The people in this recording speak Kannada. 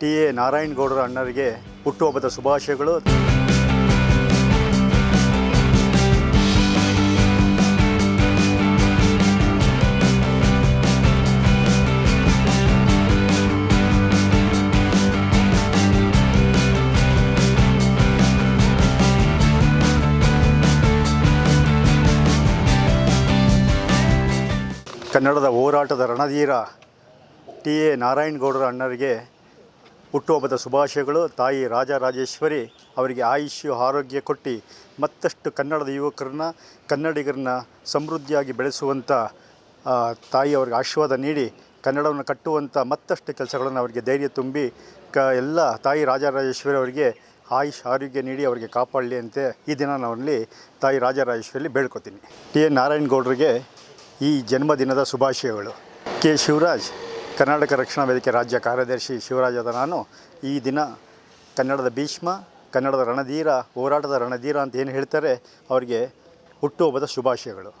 ಟಿ ಎ ನಾರಾಯಣಗೌಡರ ಅಣ್ಣರಿಗೆ ಹುಟ್ಟುಹಬ್ಬದ ಶುಭಾಶಯಗಳು. ಕನ್ನಡದ ಹೋರಾಟದ ರಣಧೀರ ಟಿ ಎ ನಾರಾಯಣಗೌಡರ ಅಣ್ಣರಿಗೆ ಹುಟ್ಟುಹಬ್ಬದ ಶುಭಾಶಯಗಳು. ತಾಯಿ ರಾಜರಾಜೇಶ್ವರಿ ಅವರಿಗೆ ಆಯುಷ್ಯ, ಆರೋಗ್ಯ ಕೊಟ್ಟು ಮತ್ತಷ್ಟು ಕನ್ನಡದ ಯುವಕರನ್ನ, ಕನ್ನಡಿಗರನ್ನ ಸಮೃದ್ಧಿಯಾಗಿ ಬೆಳೆಸುವಂಥ ತಾಯಿ ಅವ್ರಿಗೆ ಆಶೀರ್ವಾದ ನೀಡಿ ಕನ್ನಡವನ್ನು ಕಟ್ಟುವಂಥ ಮತ್ತಷ್ಟು ಕೆಲಸಗಳನ್ನು ಅವರಿಗೆ ಧೈರ್ಯ ತುಂಬಿ ಕ, ಎಲ್ಲ ತಾಯಿ ರಾಜರಾಜೇಶ್ವರಿ ಅವರಿಗೆ ಆಯುಷ್ ಆರೋಗ್ಯ ನೀಡಿ ಅವರಿಗೆ ಕಾಪಾಡಲಿ ಅಂತ ಈ ದಿನ ನಾವಲ್ಲಿ ತಾಯಿ ರಾಜರಾಜೇಶ್ವರಿಯಲ್ಲಿ ಬೇಡ್ಕೊತೀನಿ. ಟಿ ಎನ್ ನಾರಾಯಣಗೌಡರಿಗೆ ಈ ಜನ್ಮದಿನದ ಶುಭಾಶಯಗಳು. ಕೆ ಶಿವರಾಜ್ ಕರ್ನಾಟಕ ರಕ್ಷಣಾ ವೇದಿಕೆ ರಾಜ್ಯ ಕಾರ್ಯದರ್ಶಿ ಶಿವರಾಜದ ನಾನು. ಈ ದಿನ ಕನ್ನಡದ ಭೀಷ್ಮ, ಕನ್ನಡದ ರಣಧೀರ, ಹೋರಾಟದ ರಣಧೀರ ಅಂತ ಏನು ಹೇಳ್ತಾರೆ, ಅವರಿಗೆ ಹುಟ್ಟುಹಬ್ಬದ ಶುಭಾಶಯಗಳು.